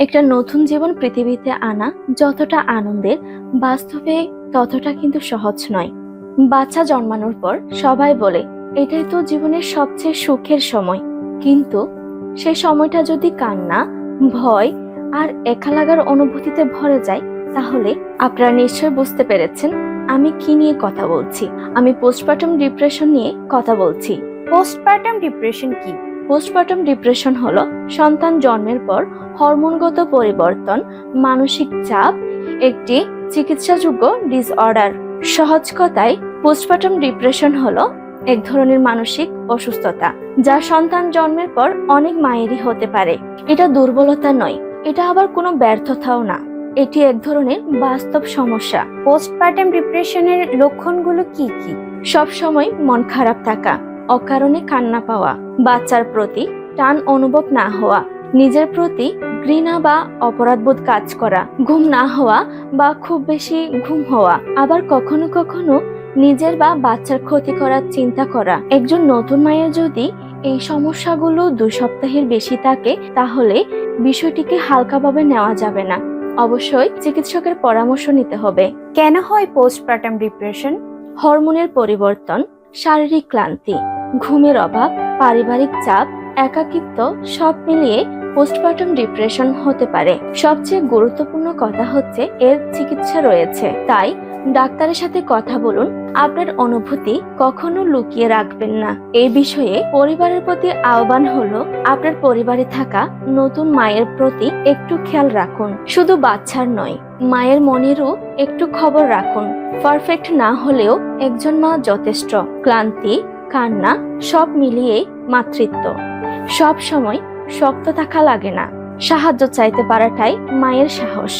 একটা নতুন জীবন পৃথিবীতে আনা যতটা আনন্দের, বাস্তবে ততটা কিন্তু সহজ নয়। বাচ্চা জন্মানোর পর সবাই বলে, এটাই তো জীবনের সবচেয়ে সুখের সময়। কিন্তু সেই সময়টা যদি কান্না, ভয় আর একা লাগার অনুভূতিতে ভরে যায়, তাহলে আপনারা নিশ্চয় বুঝতে পেরেছেন আমি কি নিয়ে কথা বলছি। আমি পোস্টপার্টাম ডিপ্রেশন নিয়ে কথা বলছি। পোস্টপার্টাম ডিপ্রেশন কি? পোস্টপার্টাম ডিপ্রেশন হলো সন্তান জন্মের পর হরমোনগত পরিবর্তন, মানসিক চাপ, একটি চিকিৎসাযোগ্য ডিসঅর্ডার সহজ কথায় পোস্টপার্টাম ডিপ্রেশন হলো এক ধরনের মানসিক অসুস্থতা যা সন্তান জন্মের পর অনেক মায়েরই হতে পারে। এটা দুর্বলতা নয়, এটা আবার কোনো ব্যর্থতাও না। এটি এক ধরনের বাস্তব সমস্যা। পোস্টপার্টাম ডিপ্রেশনের লক্ষণগুলো কি কি? সব সময় মন খারাপ থাকা অকারণে কান্না পাওয়া বাচ্চার প্রতি টান অনুভব না হওয়া নিজের প্রতি ঘৃণা বা অপরাধবোধ কাজ করা ঘুম না হওয়া বা খুব বেশি ঘুম হওয়া আবার কখনো কখনো নিজের বা বাচ্চার ক্ষতি করার চিন্তা করা। একজন নতুন মায়ের যদি এই সমস্যাগুলো দুই সপ্তাহের বেশি থাকে তাহলে বিষয়টিকে হালকাভাবে নেওয়া যাবে না। অবশ্যই চিকিৎসকের পরামর্শ নিতে হবে। কেন হয় পোস্টপার্টাম ডিপ্রেশন হরমোনের পরিবর্তন শারীরিক ক্লান্তি। ঘুমের অভাব, পারিবারিক চাপ, একাকিত্ব সব মিলিয়ে পোস্টপার্টাম ডিপ্রেশন হতে পারে। সবচেয়ে গুরুত্বপূর্ণ কথা হচ্ছে এর চিকিৎসা রয়েছে। তাই ডাক্তারের সাথে কথা বলুন, আপনার অনুভূতি কখনো লুকিয়ে রাখবেন না। এই বিষয়ে পরিবারের প্রতি আহ্বান হলো, আপনার পরিবারে থাকা নতুন মায়ের প্রতি একটু খেয়াল রাখুন। শুধু বাচ্চার নয়, মায়ের মনেরও একটু খবর রাখুন। পারফেক্ট না হলেও একজন মা যথেষ্ট। ক্লান্তি কান্না সব মিলিয়ে মাতৃত্ব। সব সময় শক্ত থাকা লাগে না। সাহায্য চাইতে পারাটাই মায়ের সাহস।